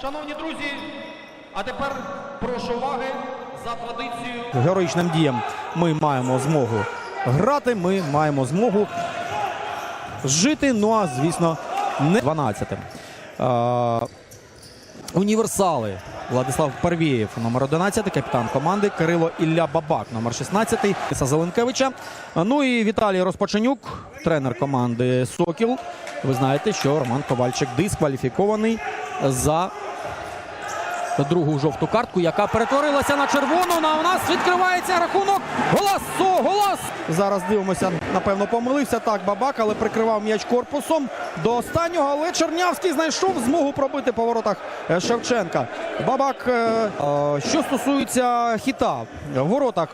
Шановні друзі, а тепер прошу уваги за традицією. героїчним діям ми маємо змогу грати, ми маємо змогу жити. Ну а звісно, не 12. Е, універсали. Владислав Парвєєв, номер 11, капітан команди Кирило Ілля Бабак, номер 16, Іса Зеленкевича. Ну і Віталій Розпоченюк, тренер команди Сокіл. Ви знаєте, що Роман Ковальчик дискваліфікований за другу жовту картку, яка перетворилася на червону. Ну, а у нас відкривається рахунок. Голос! Голос! Зараз дивимося. Напевно, помилився так Бабак, але прикривав м'яч корпусом до останнього. Але Чернявський знайшов змогу пробити по воротах е, Шевченка. Бабак, е, е, що стосується хіта в воротах.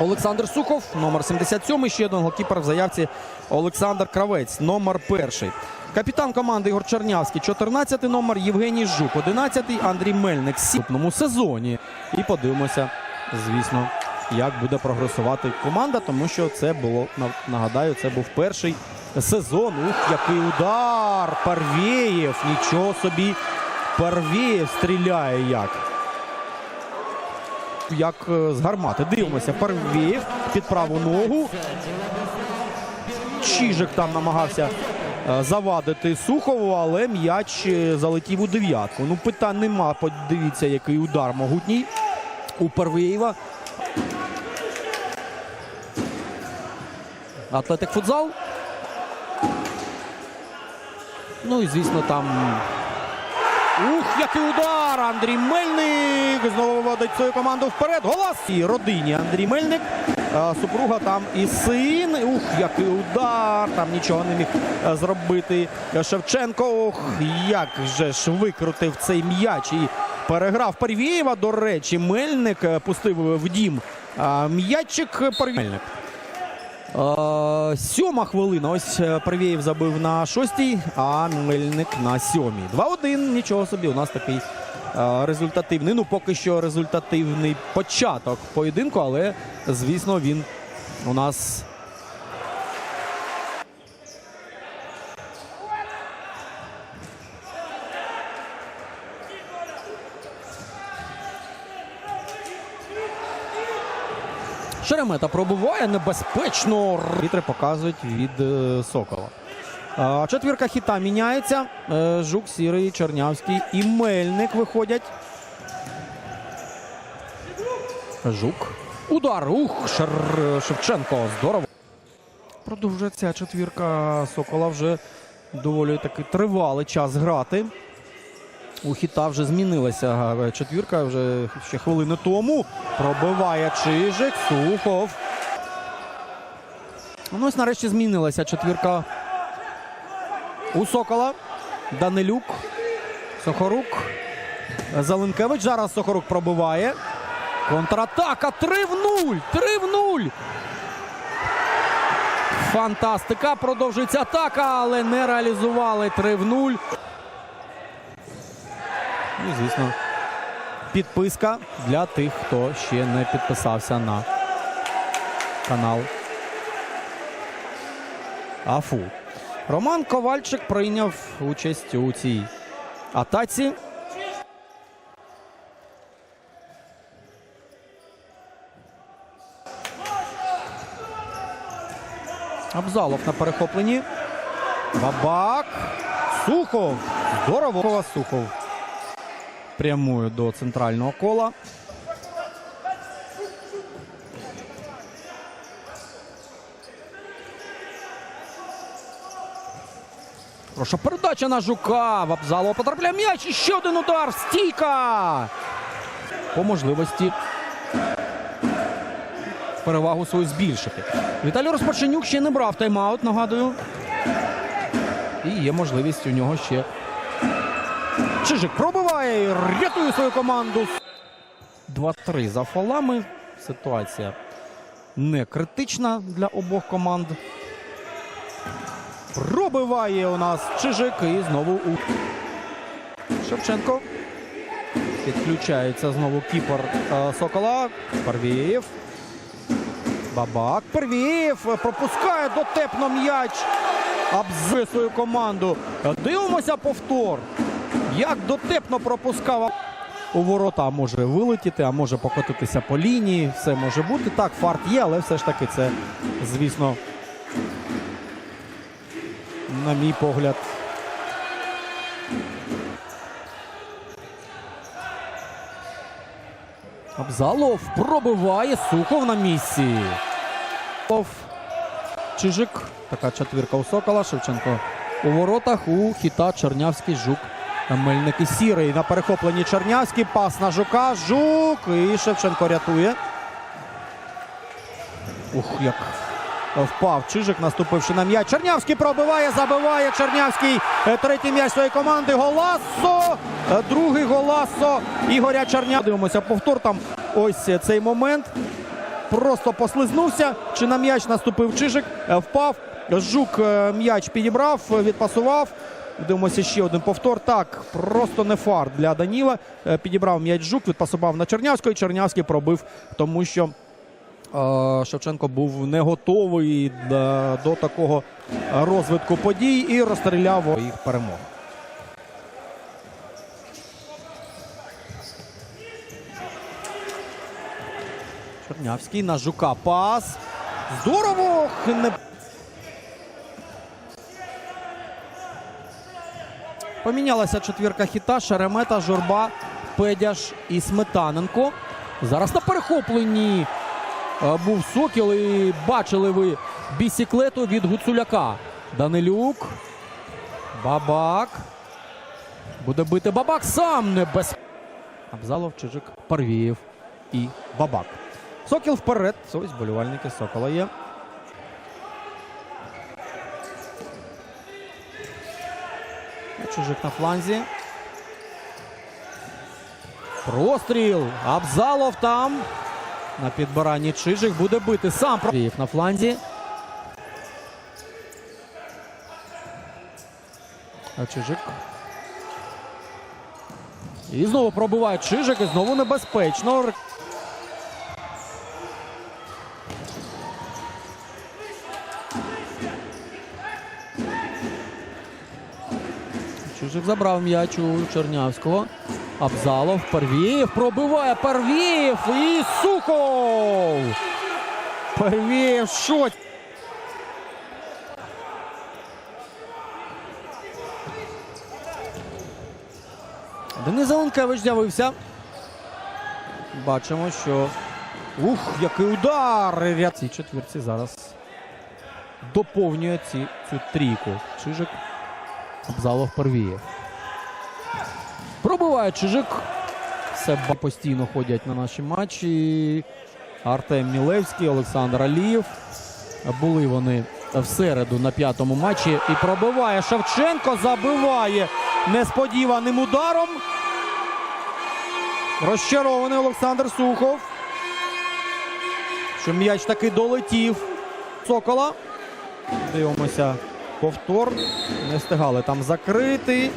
Олександр Сухов, номер 77. Ще один голкіпер в заявці Олександр Кравець, номер перший. Капітан команди Ігор Чернявський, 14 номер, Євгеній Жук, 11 Андрій Мельник в наступному сезоні. І подивимося, звісно, як буде прогресувати команда, тому що це було, нагадаю, це був перший сезон. Ух, який удар! Парвєєв, нічого собі. Парвєєв стріляє як як е, з гармати. Дивимося, Парвєєв під праву ногу. Чижик там намагався е, завадити Сухову, але м'яч е, залетів у дев'ятку. Ну, питань нема. Подивіться, який удар могутній у Парвєєва. Атлетик футзал. Ну і звісно, там Ух, який удар! Андрій Мельник знову виводить свою команду вперед. Голос! І родині Андрій Мельник. Супруга там і син. Ух, який удар! Там нічого не міг е, зробити Шевченко. Ох, як же ж викрутив цей м'яч і переграв Парвєєва. До речі, Мельник е, пустив в дім м'ячик Парвєєв. Е, Сьома хвилина. Ось е, забив на шостій, а Мельник на сьомій. 2-1. Нічого собі. У нас такий е, результативний. Ну, поки що результативний початок поєдинку, але звісно, він у нас. Шеремета пробуває небезпечно. Вітри показують від е, Сокола. Четвірка хіта міняється. Е, Жук, Сірий, Чернявський і Мельник виходять. Жук. Удар. Ух, Шер... Шевченко. Здорово. Продовжується четвірка Сокола вже доволі таки тривалий час грати. У хіта вже змінилася четвірка вже ще хвилини тому. Пробиває Чижик, Сухов. Ну ось нарешті змінилася четвірка у Сокола. Данилюк, Сохорук, Зеленкевич. Зараз Сохорук пробиває. Контратака 3 в 0! 3 в 0! Фантастика! Продовжується атака, але не реалізували 3 в 0. Ну, І, звісно, підписка для тих, хто ще не підписався на канал АФУ. Роман Ковальчик прийняв участь у цій атаці. Абзалов на перехопленні. Бабак. Сухов. Здорово. Сухов прямую до центрального кола. Прошу передача на жука. Вапзалова потрапляє м'яч. І ще один удар. Стійка. По можливості перевагу свою збільшити. Віталій Розпоченюк ще не брав тайм-аут, нагадую. І є можливість у нього ще Чижик пробиває і рятує свою команду. 2-3 за фолами. Ситуація не критична для обох команд. Пробиває у нас Чижик і знову у Шевченко. Підключається знову кіпер е, Сокола. Парвієв. Бабак. Парвієв пропускає дотепно м'яч. Абзе свою команду. Дивимося повтор. Як дотепно пропускав у ворота. А може вилетіти, а може покотитися по лінії. Все може бути. Так, фарт є, але все ж таки це, звісно, на мій погляд. Абзалов пробиває Сухов на місці. Чижик. Така четвірка у Сокола. Шевченко у воротах. У хіта Чернявський Жук. Мельник і сірий на перехопленні Чернявський. Пас на Жука. Жук. І Шевченко рятує. Ух, як впав Чижик, наступивши на м'яч. Чернявський пробиває, забиває. Чернявський е, третій м'яч своєї команди. Голасо. Е, Другий голасо Ігоря Черня. Дивимося повтор. Там ось цей момент. Просто послизнувся. Чи на м'яч наступив Чижик, е, впав. Жук м'яч підібрав, відпасував. Дивимося ще один повтор. Так, просто не фарт для Даніла. Е, Підібрав м'яч Жук, відпасував на Чернявського. І Чернявський пробив, тому що е, Шевченко був не готовий до, такого розвитку подій і розстріляв їх перемог. Чернявський на Жука пас. Здорово! Не... Помінялася четвірка хіта. Шеремета, Журба, Педяш і Сметаненко. Зараз на перехопленні е, був Сокіл. І бачили ви бісіклету від Гуцуляка. Данилюк. Бабак. Буде бити Бабак сам не без. Абзалов, Чижик, Парвієв і Бабак. Сокіл вперед. Ось болівальники Сокола є. Чужик на фланзі. Простріл. Абзалов там. На підбиранні Чижик буде бити сам. Парвієв на фланзі. А Чижик. І знову пробиває Чижик, і знову небезпечно. Чижик забрав м'яч у Чернявського. Абзалов, Парвієв пробиває Парвієв і Сухов. Парвієв що? Денис Зеленкевич з'явився. Бачимо, що. Ух, який удар! Ряд- Ці четвірці зараз доповнює ці, цю трійку. Чижик, Абзалов, Парвієв. Пробиває Чижик. Себа постійно ходять на наші матчі. Артем Мілевський, Олександр Алієв. Були вони в середу на п'ятому матчі. І пробиває Шевченко, забиває несподіваним ударом. Розчарований Олександр Сухов. Що м'яч таки долетів. Сокола. Дивимося повтор. Не встигали там закрити.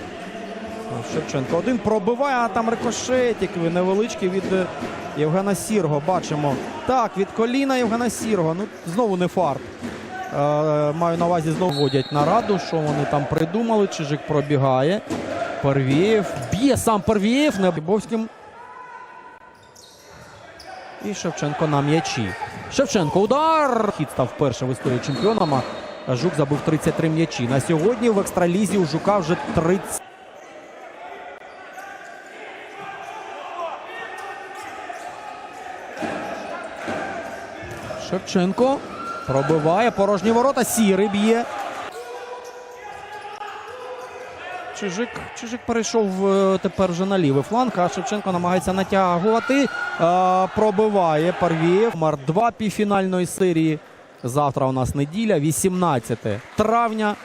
Шевченко один пробиває, а там рикошетик невеличкий від е, Євгена Сірго. Бачимо. Так, від коліна Євгена Сірго. Ну, знову не фарт. Е, маю на увазі знову водять нараду. Що вони там придумали? Чижик пробігає. Парвієв. Б'є сам Парвієв. Небовським. І Шевченко на м'ячі. Шевченко удар. Хід став вперше в історії чемпіоном. Жук забив 33 м'ячі. На сьогодні в екстралізі у Жука вже 30. Шевченко пробиває порожні ворота. Сірий б'є. Чижик, Чижик перейшов е, тепер вже на лівий фланг, а Шевченко намагається натягувати. Е, пробиває Парвієв. Номер 2 півфінальної серії. Завтра у нас неділя, 18 травня.